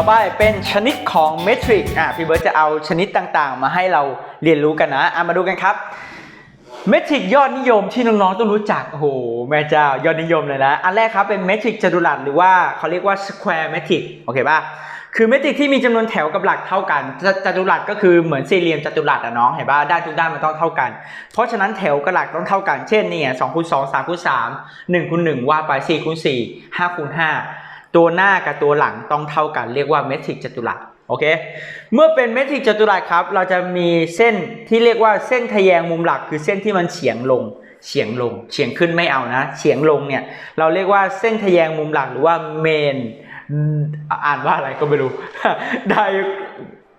ต่อไปเป็นชนิดของเมทริกอะพี่เบิร์ตจะเอาชนิดต่างๆ มาให้เราเรียนรู้กันนะอะมาดูกันครับเมทริกยอดนิยมที่น้องๆต้องรู้จักโอ้โหแม่เจ้ายอดนิยมเลยนะ อันแรกครับเป็นเมทริกจัตุรัสหรือว่าเขาเรียกว่า square metric โอเคป่ะคือเมทริกที่มีจำนวนแถวกับหลักเท่ากันจัจัตุรัสก็คือเหมือนสี่เหลี่ยมจัตุรัสอะน้องเห็นป่ะด้านทุกด้านมันต้องเท่ากัน เพราะฉะนั้นแถวกับหลักต้องเท่ากันเช่นเนี่ยสองคูณสองสามคูณสามหนึ่งคูณหนึ่งว่าไปสี่คูณสี่ห้าคูณห้า ตัวหน้ากับตัวหลังต้องเท่ากันเรียกว่าเมทริกจัตุรัสโอเค เมื่อเป็นเมทริกจัตุรัสครับ เราจะมีเส้นที่เรียกว่าเส้นทะแยงมุมหลัก คือเส้นที่มันเฉียงลง เฉียงลง เฉียงขึ้นไม่เอานะ เฉียงลงเนี่ย เราเรียกว่าเส้นทะแยงมุมหลักหรือว่าเมน อ่านว่าอะไรก็ไม่รู้ ได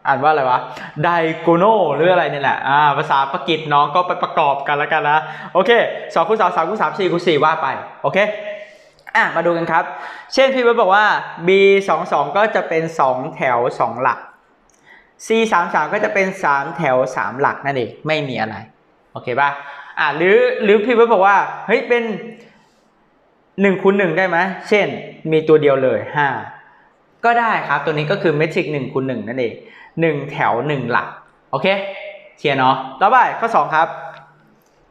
อ่านว่าอะไรวะ ไดโกโนหรืออะไรเนี่ยแหละ อ่า ภาษาปากีสน้องก็ไปประกอบกันแล้วกันนะ โอเคสองคูณสองสามคูณสามสี่คูณสี่ว่าไป โอเค อะมาดูกันครับ เช่นพี่เบิร์ตบอกว่า b 2 2ก็จะเป็น 2 แถว 2 หลัก c 3 3ก็จะเป็น 3 แถว 3 หลักนั่นเองไม่มีอะไร โอเคป่ะอะหรือหรือพี่เบิร์ตบอกว่าเฮ้ยเป็น1คูณ1ได้ไหมเช่นมีตัวเดียวเลย 5 ก็ได้ครับตัวนี้ก็คือเมทริก1คูณ1นั่นเอง 1 แถว 1 หลัก โอเคเคลียร์เนาะต่อไปข้อ 2 ครับ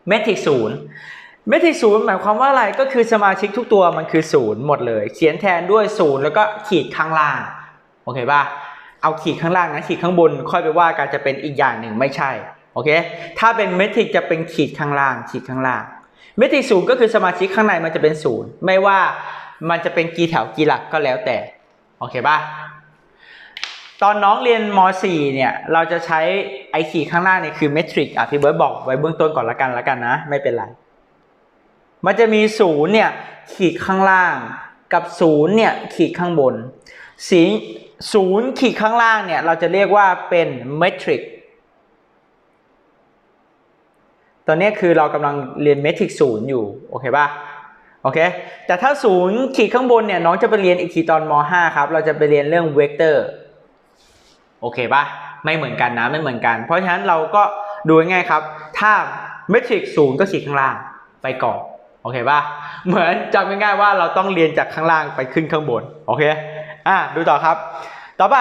เมทริกศูนย์ เมทริกศูนย์หมายความว่าอะไรก็คือสมาชิกทุกตัวมันคือศูนย์หมดเลย เขียนแทนด้วยศูนย์แล้วก็ขีดข้างล่างโอเคป่ะเอาขีดข้างล่างนะขีดข้างบน ค่อยไปว่ากันจะเป็นอีกอย่างหนึ่งไม่ใช่โอเคถ้าเป็นเมทริกจะเป็นขีดข้างล่าง ขีดข้างล่าง เมทริกศูนย์ก็คือสมาชิกข้างในมันจะเป็นศูนย์ไม่ว่ามันจะเป็นกี่แถวกี่หลักก็แล้วแต่โอเคป่ะตอนน้องเรียนม .4 เนี่ย เราจะใช้ไอขีดข้างล่างเนี่ยคือเมทริกอะพี่เบิร์ตบอกไว้เบื้องต้นก่อนละกันละกันนะ ไม่เป็นไร มันจะมีศูนย์เนี่ยขีดข้างล่างกับศูนย์เนี่ยขีดข้างบนสีศูนย์ขีดข้างล่างเนี่ยเราจะเรียกว่าเป็นเมทริกตอนนี้คือเรากำลังเรียนเมทริกศูนย์อยู่โอเคป่ะโอเคแต่ถ้าศูนย์ขีดข้างบนเนี่ยน้องจะไปเรียนอีกทีตอนม .5 ครับเราจะไปเรียนเรื่องเวกเตอร์โอเคป่ะไม่เหมือนกันนะไม่เหมือนกัน เพราะฉะนั้นเราก็ดูง่ายครับ ถ้าเมทริกศูนย์ก็ขีดข้างล่างไปก่อน อเคป่ะเหมือนจำง่ายๆว่าเราต้องเรียนจากข้างล่างไปขึ้นข้างบนโอเคอะดูต่อครับ ต่อไป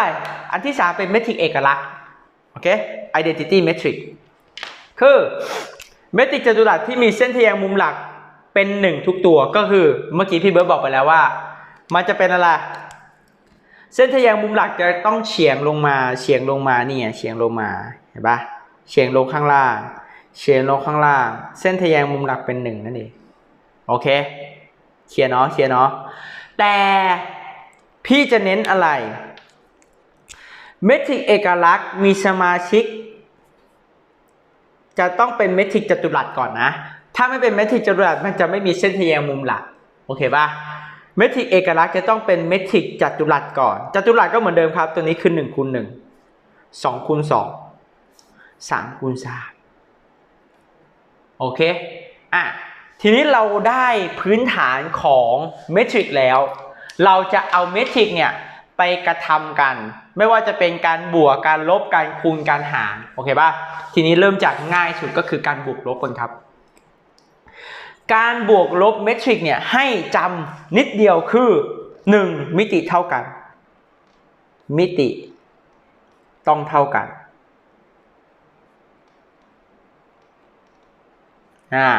อันที่ 3 เป็นเมทริกเอกลักษณ์โอเค identity metric คือเมทริกจัตุรัสที่มีเส้นทแยงมุมหลักเป็นหนึ่งทุกตัวก็คือเมื่อกี้พี่เบิร์ตบอกไปแล้วว่า มันจะเป็นอะไรเส้นทแยงมุมหลักจะต้องเฉียงลงมาเฉียงลงมาเนี่ยเฉียงลงมาเห็นปะเฉียงลงข้างล่าง เฉียงลงข้างล่าง เส้นทแยงมุมหลักเป็นหนึ่งนั่นเอง โอเค เคลียร์เนาะ เคลียร์เนาะ แต่พี่จะเน้นอะไรเมทริกเอกลักษณ์มีสมาชิก จะต้องเป็นเมทริกจัตุรัสก่อนนะ ถ้าไม่เป็นเมทริกจัตุรัสมันจะไม่มีเส้นทแยงมุมหลัก โอเคป่ะเมทริกเอกลักษณ์จะต้องเป็นเมทริกจัตุรัสก่อน จัตุรัสก็เหมือนเดิมครับ ตัวนี้คือ1คูณ1 2คูณ2 3คูณ3โอเค อะ ทีนี้เราได้พื้นฐานของเมทริกแล้ว เราจะเอาเมทริกเนี่ยไปกระทำกัน ไม่ว่าจะเป็นการบวกการลบการคูณการหารโอเคป่ะทีนี้เริ่มจากง่ายสุดก็คือการบวกลบกันครับ การบวกลบเมทริกเนี่ยให้จำนิดเดียวคือ 1 มิติเท่ากัน มิติต้องเท่ากัน อ่า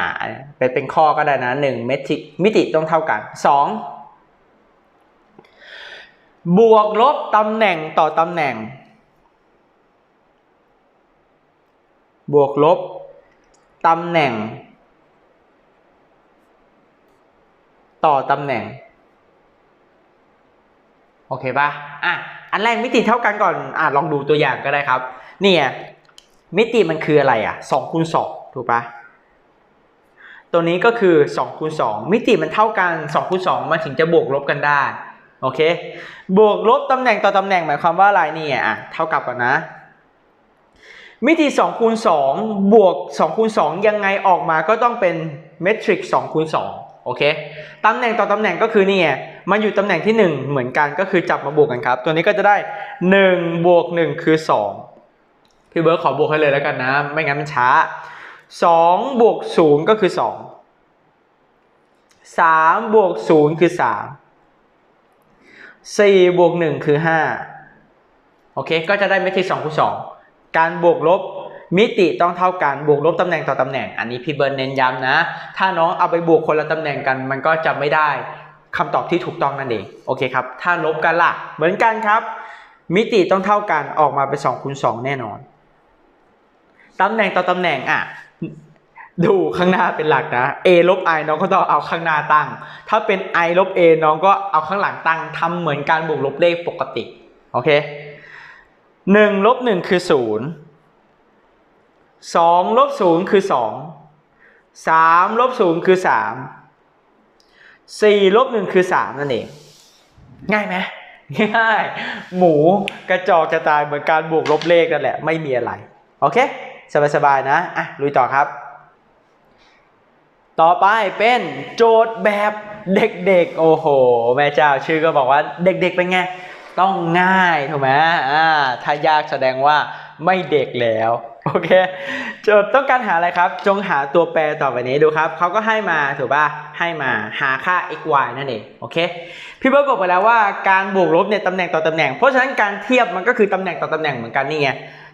เป็นเป็นข้อก็ได้นะ1เมทริกมิติต้องเท่ากัน2บวกลบตำแหน่งต่อตำแหน่ง บวกลบตำแหน่ง ต่อตำแหน่ง โอเคป่ะอะอันแรกมิติเท่ากันก่อนอะลองดูตัวอย่างก็ได้ครับ เนี่ยมิติมันคืออะไรอะ2คูณ2ถูกปะ ตัวนี้ก็คือ2คูณ2มิติมันเท่ากัน2คูณ2มันถึงจะบวกลบกันได้โอเค บวกลบตำแหน่งต่อตำแหน่งหมายความว่าอะไรเนี่ยอะเท่ากับก่อนนะ มิติ2คูณ2บวก2คูณ2ยังไงออกมาก็ต้องเป็นเมทริก2คูณ2โอเคตำแหน่งต่อตำแหน่งก็คือนี่ไงมันอยู่ตำแหน่งที่ 1 เหมือนกันก็คือจับมาบวกกันครับ ตัวนี้ก็จะได้1บวก1คือ 2 พี่เบิร์ดขอบวกให้เลยแล้วกันนะ ไม่งั้นมันช้า 2บวก0ก็คือ 2 3บวก0คือ 3 4บวก1คือ 5 โอเค ก็จะได้เมทริก2คูณ2การบวกลบมิติต้องเท่ากันบวกลบตำแหน่งต่อตำแหน่ง อันนี้พี่เบิร์นเน้นย้ำนะ ถ้าน้องเอาไปบวกคนละตำแหน่งกัน มันก็จะไม่ได้คำตอบที่ถูกต้องนั่นเอง โอเคครับ ถ้าลบกันล่ะ เหมือนกันครับ มิติต้องเท่ากันออกมาเป็น2คูณ2แน่นอนตำแหน่งต่อตำแหน่งอะ ดูข้างหน้าเป็นหลักนะ a ลบ i น้องก็ต้องเอาข้างหน้าตั้ง ถ้าเป็น i ลบ a น้องก็เอาข้างหลังตั้งทำเหมือนการบวกลบเลขปกติ โอเคหนึ่งลบหนึ่งคือศูนย์สองลบศูนย์คือสองสามลบศูนย์คือสามสี่ลบหนึ่งคือสามนั่นเอง ง่ายไหมง่าย หมูกระจอกจะตายเหมือนการบวกลบเลขนั่นแหละ ไม่มีอะไร โอเค สบายๆนะ อะ ลุยต่อครับ ต่อไปเป็นโจทย์แบบเด็กๆ โอ้โห แม่เจ้าชื่อก็บอกว่าเด็กๆเป็นไง ต้องง่ายถูกไหมอ่าถ้ายากแสดงว่าไม่เด็กแล้วโอเคโจทย์ต้องการหาอะไรครับ จงหาตัวแปรต่อไปนี้ดูครับเขาก็ให้มาถูกป่ะให้มาหาค่า x y นั่นเองโอเคพี่เบิร์ดบอกไปแล้วว่าการบวกลบเนี่ยตำแหน่งต่อตำแหน่ง เพราะฉะนั้นการเทียบมันก็คือตำแหน่งต่อตำแหน่งเหมือนกันนี่ไง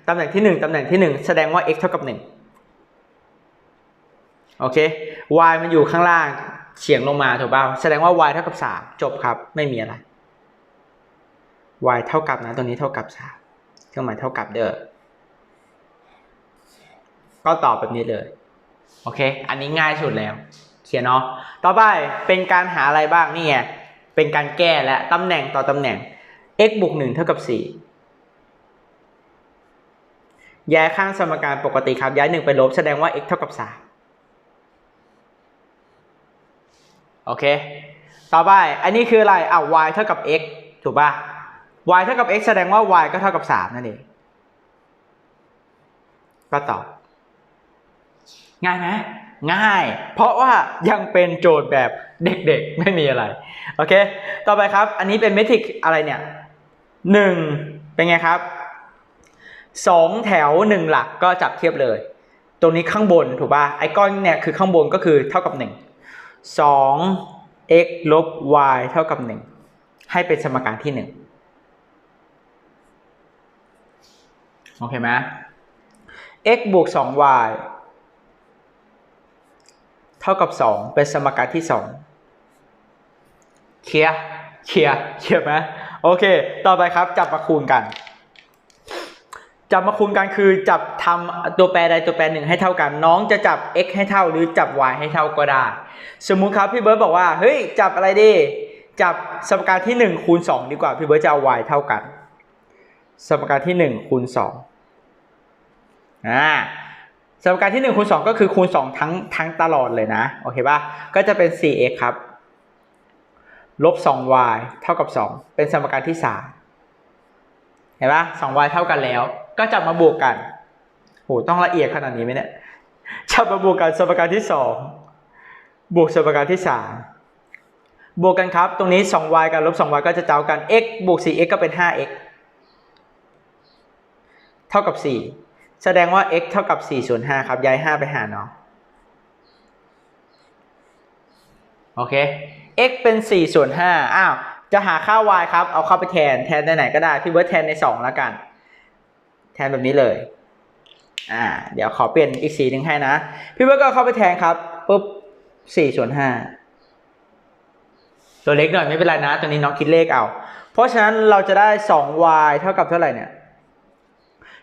ตำแหน่งที่หนึ่งตำแหน่งที่หนึ่งแสดงว่า x เท่ากับหนึ่ง โอเค y มันอยู่ข้างล่างเฉียงลงมาถูกป่าวแสดงว่า y เท่ากับ 3 จบครับ ไม่มีอะไร y เท่ากับนะ ตัวนี้เท่ากับ3เครื่องหมายเท่ากับเด้อ ก็ตอบแบบนี้เลย โอเค อันนี้ง่ายสุดแล้วเขียนเนาะ ต่อไปเป็นการหาอะไรบ้างนี่ไง เป็นการแก้และตำแหน่งต่อตำแหน่ง x บวก1เท่ากับ 4 ย้ายข้างสมการปกติครับ ย้าย 1 ไปลบแสดงว่า x เท่ากับ 3 โอเค ต่อไป อันนี้คืออะไรอะ y เท่ากับ x ถูกป่ะ y เท่ากับ x แสดงว่า y ก็เท่ากับ 3 นั่นเอง ก็ตอบ ง่ายไหมง่าย เพราะว่ายังเป็นโจทย์แบบเด็กๆ ไม่มีอะไร โอเค ต่อไปครับ อันนี้เป็นเมทริกอะไรเนี่ยหนึ่งเป็นไงครับสองแถวหนึ่งหลักก็จับเทียบเลย ตรงนี้ข้างบนถูกป่ะ ไอ้ก้อนเนี่ยคือข้างบนก็คือเท่ากับห นึ่งสอง x ลบ y เท่ากับหนึ่งให้เป็นสมการที่หนึ่งโอเคไหม x บวก 2y เท่ากับ 2 เป็นสมการที่ 2 เคลียร์เคลียร์เคลียร์ไหมโอเค ต่อไปครับ จับมาคูณกัน จับมาคูณกันคือจับทำตัวแปรใดตัวแปรหนึ่งให้เท่ากัน น้องจะจับ x ให้เท่าหรือจับ y ให้เท่าก็ได้ สมมุติครับพี่เบิร์ตบอกว่าเฮ้ยจับอะไรดี จับสมการที่1คูณ2ดีกว่าพี่เบิร์ตจะเอา y เท่ากัน สมการที่1คูณ2อ่าสมการที่1คูณ2ก็คือคูณ 2 ทั้งทั้งตลอดเลยนะโอเคป่ะก็จะเป็น 4x ครับลบ 2y เท่ากับ 2 เป็นสมการที่ 3 เห็นป่ะ 2y เท่ากันแล้ว ก็จับมาบวกกันโหต้องละเอียดขนาดนี้ไหมเนี่ยจับมาบวกกันสมการที่2บวกสมการที่3บวกกันครับ ตรงนี้ 2y กับลบ 2y ก็จะเจ้ากัน x บวก 4x ก็เป็น 5x เท่ากับ 4 แสดงว่า x เท่ากับ4ส่วน5ครับ ย้าย 5 ไปหาเนาะโอเค x เป็น 4 ส่วน5อ้าว จะหาค่า y ครับ เอาเข้าไปแทน แทนในไหนก็ได้ พี่เบิร์ตแทนใน 2 แล้วกัน แทนแบบนี้เลย อ่า เดี๋ยวขอเปลี่ยนอีกสีหนึ่งให้นะ พี่เบิร์ก็เข้าไปแทนครับปุ๊บ4ส่วน5ตัวเล็กหน่อยไม่เป็นไรนะ ตัวนี้น้องคิดเลขเอา เพราะฉะนั้นเราจะได้ 2y เท่ากับเท่าไหร่เนี่ย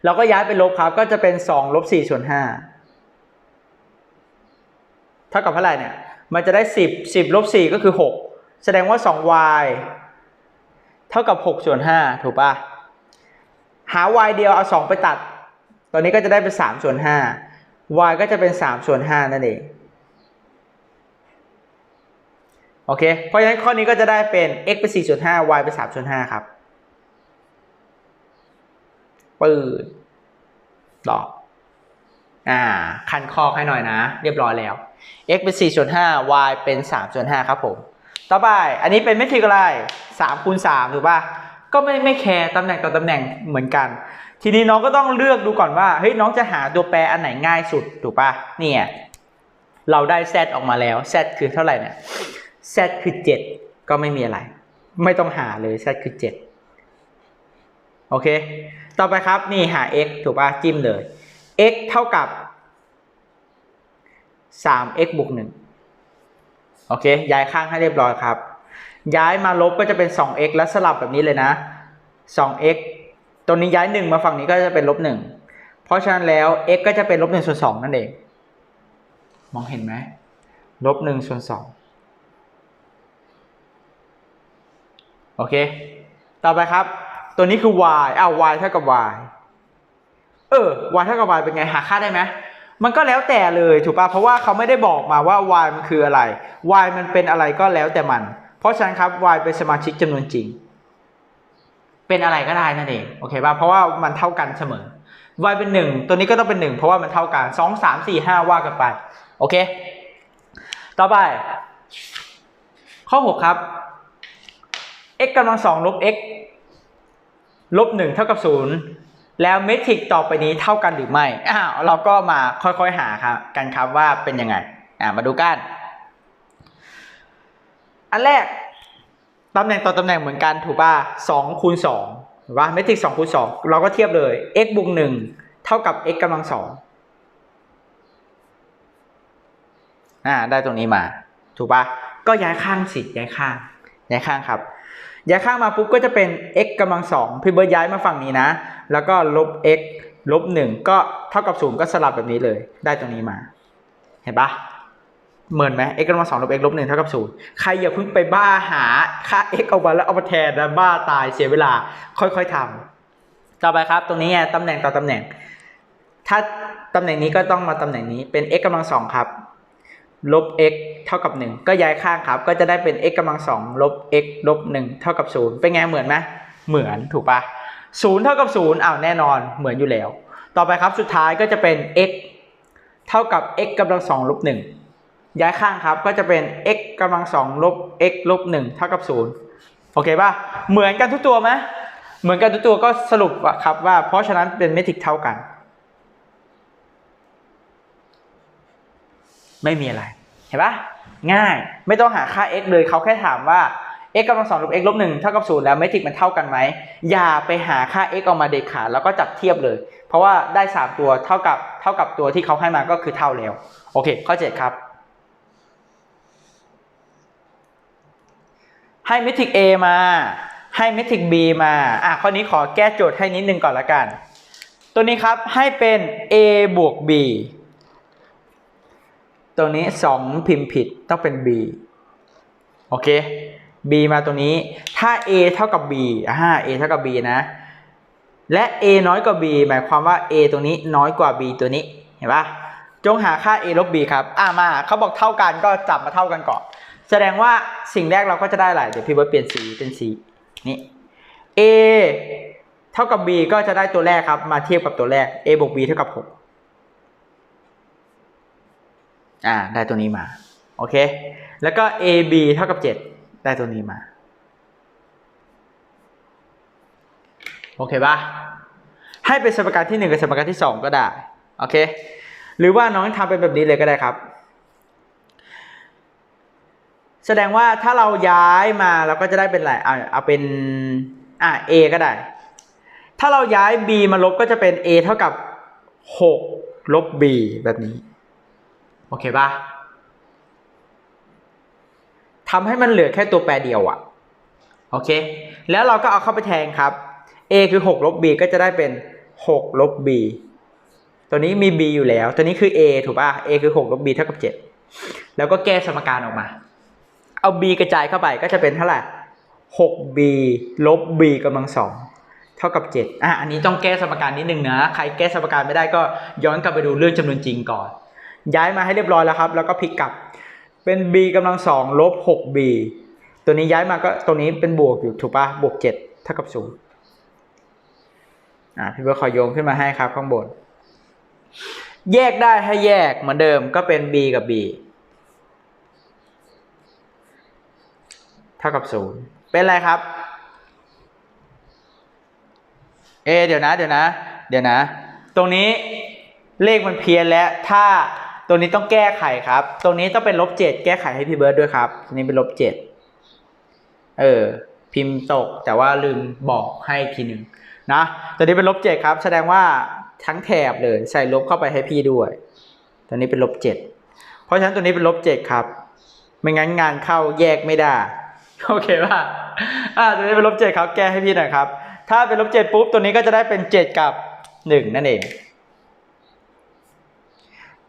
เราก็ย้ายไปลบครับ ก็จะเป็น2ลบ4ส่วน5เท่ากับเท่าไหร่เนี่ย มันจะได้ 10 10ลบ4ก็คือ 6 แสดงว่า 2y เท่ากับ 6 ส่วน 5 ถูกปะ หา y เดียวเอา 2 ไปตัด ตอนนี้ก็จะได้เป็น3ส่วน5 y ก็จะเป็น3ส่วน5นั่นเอง โอเค เพราะฉะนั้นข้อนี้ก็จะได้เป็น x เป็น4ส่วน5 y เป็น3ส่วน5ครับปืดตอบอ่า คันคอกให้หน่อยนะ เรียบร้อยแล้ว x เป็น4ส่วน5 y เป็น3ส่วน5ครับผม ต่อไป อันนี้เป็นเมทริกอะไร3คูณ3ถูกป่ะ ก็ไม่ไม่แคร์ตำแหน่งต่อตำแหน่งเหมือนกัน ทีนี้น้องก็ต้องเลือกดูก่อนว่าเฮ้ยน้องจะหาตัวแปรอันไหนง่ายสุดถูกป่ะเนี่ยเราได้ z ออกมาแล้ว z คือเท่าไหร่เนี่ย z คือ 7 ก็ไม่มีอะไร ไม่ต้องหาเลย z คือ 7 โอเค ต่อไปครับนี่หา x ถูกป่ะจิ้มเลย x เท่ากับ 3x บวก1โอเค ย้ายข้างให้เรียบร้อยครับ ย้ายมาลบก็จะเป็น 2x แล้วสลับแบบนี้เลยนะ 2x ตัวนี้ย้าย 1 มาฝั่งนี้ก็จะเป็นลบ1เพราะฉะนั้นแล้ว x ก็จะเป็นลบ1ส่วน2นั่นเอง มองเห็นไหมลบ1ส่วน2โอเค ต่อไปครับ ตัวนี้คือ y อ้าว y เท่ากับ y เออ y เท่ากับ y เป็นไงหาค่าได้ไหมมันก็แล้วแต่เลยถูกป่ะเพราะว่าเขาไม่ได้บอกมาว่า y มันคืออะไร y มันเป็นอะไรก็แล้วแต่มัน เพราะฉะนั้นครับ y เป็นสมาชิกจำนวนจริง เป็นอะไรก็ได้นั่นเองโอเคป่ะเพราะว่ามันเท่ากันเสมอ y เป็นหนึ่งตัวนี้ก็ต้องเป็นหนึ่งเพราะว่ามันเท่ากันสองสามสี่ห้าว่ากันไปโอเค ต่อไป ข้อหกครับ x กำลังสองลบ x ลบหนึ่งเท่ากับศูนย์แล้วเมทริกต่อไปนี้เท่ากันหรือไม่อ้าวเราก็มาค่อยๆหาครับกันครับว่าเป็นยังไงอ่ามาดูกัน อันแรกตำแหน่งต่อตำแหน่งเหมือนกันถูกป่ะสองคูณสองถูกป่ะเมทริกสองคูณสองเราก็เทียบเลย x บวกหนึ่งเท่ากับ x กำลังสองอ่าได้ตรงนี้มา ถูกป่ะก็ย้ายข้างสิย้ายข้างย้ายข้างครับ ย้ายข้างมาปุ๊บก็จะเป็น x กำลังสองพี่เบิร์ดย้ายมาฝั่งนี้นะ แล้วก็ลบ x ลบหนึ่งก็เท่ากับศูนย์ก็สลับแบบนี้เลย ได้ตรงนี้มา เห็นปะ เหมือนไหม x กำลังสองลบ x ลบหนึ่งเท่ากับศูนย์ใครอย่าเพิ่งไปบ้าหาค่า x เอามาแล้วเอามาแทนนะบ้าตายเสียเวลาค่อยๆทำต่อไปครับ ตรงนี้ไงตำแหน่งต่อตำแหน่ง ถ้าตำแหน่งนี้ก็ต้องมาตำแหน่งนี้เป็น x กำลังสองครับลบ x เท่ากับ 1 ก็ย้ายข้างครับ ก็จะได้เป็น x กำลัง2ลบ x ลบ1เท่ากับ 0 เป็นไงเหมือนไหมเหมือนถูกปะ0เท่ากับ0อ้าวแน่นอนเหมือนอยู่แล้ว ต่อไปครับสุดท้ายก็จะเป็น x เท่ากับ x กำลัง2ลบ1 ย้ายข้างครับก็จะเป็น x กำลัง2ลบ x ลบ1เท่ากับ0โอเคป่ะเหมือนกันทุกตัวไหมเหมือนกันทุกตัวก็สรุปว่าครับว่า เพราะฉะนั้นเป็นเมทริกเท่ากัน ไม่มีอะไร เห็นปะง่ายไม่ต้องหาค่า x เลยเขาแค่ถามว่า x กำลังสองลบ x ลบหนึ่งเท่ากับศูนย์แล้วเมทริกมันเท่ากันไหมอย่าไปหาค่า x ออกมาเด็ดขาดแล้วก็จับเทียบเลย เพราะว่าได้สามตัวเท่ากับเท่ากับตัวที่เขาให้มาก็คือเท่าแล้ว โอเคข้อเจ็ดครับ ให้เมทริก A มา ให้เมทริก B มา อะข้อนี้ขอแก้โจทย์ให้นิดนึงก่อนละกัน ตัวนี้ครับให้เป็น A บวก B ตรงนี้ 2 พิมพ์ผิดต้องเป็น b โอเค b มาตรงนี้ ถ้า a เท่ากับ b อ่า a เท่ากับ b นะ และ a น้อยกว่า b หมายความว่า a ตรงนี้น้อยกว่า b ตัวนี้ เห็นปะจงหาค่า a ลบ b ครับ อ่ามา เขาบอกเท่ากันก็จับมาเท่ากันก่อน แสดงว่าสิ่งแรกเราก็จะได้อะไรเดี๋ยวพี่เบิร์ดเปลี่ยนสีเป็นสีนี่ a เท่ากับ b ก็จะได้ตัวแรกครับ มาเทียบกับตัวแรก a บวก b เท่ากับ6อ่า ได้ตัวนี้มา โอเค แล้วก็ AB เท่ากับ 7 ได้ตัวนี้มา โอเคปะให้เป็นสมการที่ 1 กับสมการที่ 2 ก็ได้ โอเค หรือว่าน้องทำเป็นแบบนี้เลยก็ได้ครับ แสดงว่าถ้าเราย้ายมาเราก็จะได้เป็นอะไรเอาเอาเป็นอ่า A ก็ได้ ถ้าเราย้าย B มาลบก็จะเป็น A เท่ากับ 6 ลบ B แบบนี้ โอเคปะทำให้มันเหลือแค่ตัวแปรเดียวอะโอเค แล้วเราก็เอาเข้าไปแทนครับ a คือ 6 ลบ b ก็จะได้เป็น 6 ลบ b ตัวนี้มี b อยู่แล้ว ตัวนี้คือ a ถูกป่ะ a คือ 6 ลบ b เท่ากับ 7 แล้วก็แก้สมการออกมา เอา b กระจายเข้าไปก็จะเป็นเท่าไหร่ 6b ลบ b กำลังสองเท่ากับ 7 อะ อันนี้ต้องแก้สมการนิดนึงนะ ใครแก้สมการไม่ได้ก็ย้อนกลับไปดูเรื่องจำนวนจริงก่อน ย้ายมาให้เรียบร้อยแล้วครับ แล้วก็พลิกกลับ เป็น b กำลังสองลบ 6b ตัวนี้ย้ายมาก็ตัวนี้เป็นบวกอยู่ถูกปะบวก 7 เท่ากับ 0 อ่าพี่เบิร์ดขอโยงขึ้นมาให้ครับข้างบน แยกได้ให้แยกเหมือนเดิมก็เป็น b กับ b เท่ากับ0เป็นอะไรครับ เอ เดี๋ยวนะ เดี๋ยวนะ เดี๋ยวนะ ตรงนี้เลขมันเพี้ยนแล้ว ถ้าตรงนี้ต้องแก้ไขครับ ตรงนี้ต้องเป็นลบเจ็ดแก้ไขให้พี่เบิร์ดด้วยครับตรงนี้เป็นลบเจ็ดเออ พิมพ์ตกแต่ว่าลืมบอกให้ทีหนึ่งนะตัวนี้เป็นลบเจ็ดครับ แสดงว่าทั้งแถบเลยใส่ลบเข้าไปให้พี่ด้วย ตัวนี้เป็นลบเจ็ดเพราะฉะนั้นตัวนี้เป็นลบเจ็ดครับ ไม่งั้นงานเข้าแยกไม่ได้ โอเคป่ะอ่าตัวนี้เป็นลบเจ็ดครับแก้ให้พี่หน่อยครับ ถ้าเป็นลบเจ็ดปุ๊บตัวนี้ก็จะได้เป็นเจ็ดกับหนึ่งนั่นเอง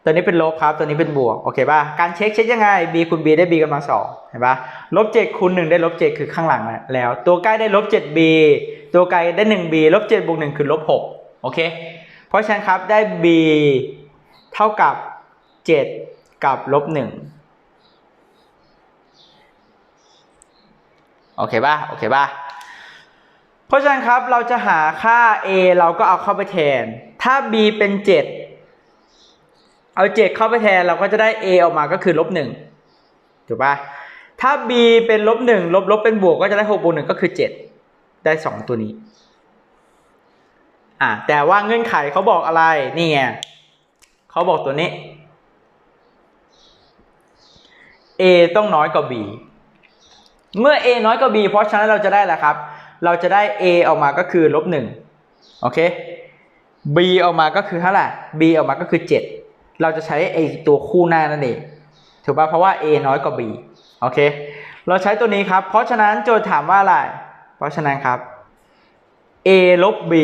ตัวนี้เป็นลบครับ ตัวนี้เป็นบวก โอเคป่ะ การเช็คเช็คยังไง b คูณ b ได้ b กำลังสองเห็นป่ะ ลบเจ็ดคูณหนึ่งได้ลบเจ็ดคือข้างหลังแล้ว ตัวใกล้ได้ลบเจ็ด b ตัวไกลได้หนึ่ง b ลบเจ็ดบวกหนึ่งคือลบหกโอเค เพราะฉะนั้นครับได้ b เท่ากับเจ็ดกับลบหนึ่ง โอเคป่ะโอเคป่ะเพราะฉะนั้นครับเราจะหาค่า a เราก็เอาเข้าไปแทน ถ้า b เป็นเจ็ดเอาเจ็ดเข้าไปแทนเราก็จะได้ a ออกมาก็คือลบหนึ่งถูกป่ะถ้า b เป็นลบหนึ่งลบลบเป็นบวกก็จะได้หกบวกหนึ่งก็คือเจ็ดได้สองตัวนี้อะแต่ว่าเงื่อนไขเขาบอกอะไรนี่ไงเขาบอกตัวนี้ a ต้องน้อยกว่า b เมื่อ a น้อยกว่า b เพราะฉะนั้นเราจะได้แหละครับ เราจะได้ a ออกมาก็คือลบหนึ่งโอเค b ออกมาก็คือเท่าไหร่ b ออกมาก็คือเจ็ดเราจะใช้ไอตัวคู่หน้านั่นเองถูกป่ะเพราะว่า a น้อยกว่า b โอเค เราใช้ตัวนี้ครับ เพราะฉะนั้นโจทย์ถามว่าอะไร เพราะฉะนั้นครับ a ลบ b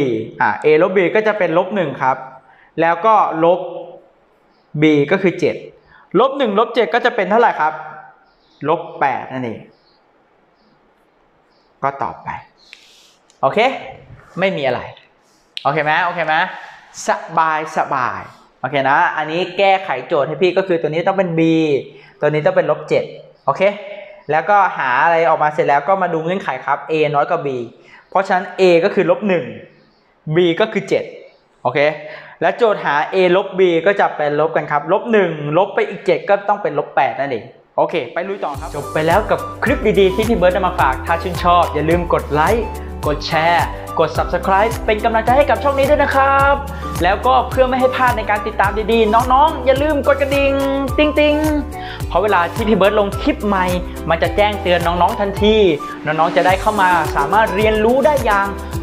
อ่า a ลบ b ก็จะเป็นลบหนึ่งครับ แล้วก็ลบ b ก็คือเจ็ดลบหนึ่งลบเจ็ดก็จะเป็นเท่าไหร่ครับ ลบแปดนั่นเอง ก็ตอบไป โอเค ไม่มีอะไร โอเคไหมโอเคไหมสบายสบาย โอเคนะ อันนี้แก้ไขโจทย์ให้พี่ก็คือตัวนี้ต้องเป็น b ตัวนี้ต้องเป็นลบ7โอเค แล้วก็หาอะไรออกมาเสร็จแล้วก็มาดูเงื่อนไขครับ a น้อยกว่า b เพราะฉะนั้น a ก็คือลบ1 b ก็คือ 7 โอเค แล้วโจทย์หา a ลบ b ก็จะเป็นลบกันครับ ลบ1ลบไปอีก 7 ก็ต้องเป็นลบ8นั่นเอง โอเค ไปลุยต่อครับ จบไปแล้วกับคลิปดีๆที่พี่เบิร์ดนำมาฝาก ถ้าชื่นชอบ อย่าลืมกดไลค์ กดแชร์ กด Subscribe เป็นกำลังใจให้กับช่องนี้ด้วยนะครับ แล้วก็เพื่อไม่ให้พลาดในการติดตามดีๆ น้องๆ อย่าลืมกดกระดิ่งติ๊งติงเพราะเวลาที่พี่เบิร์ดลงคลิปใหม่ มันจะแจ้งเตือนน้องๆทันที น้องๆจะได้เข้ามาสามารถเรียนรู้ได้อย่าง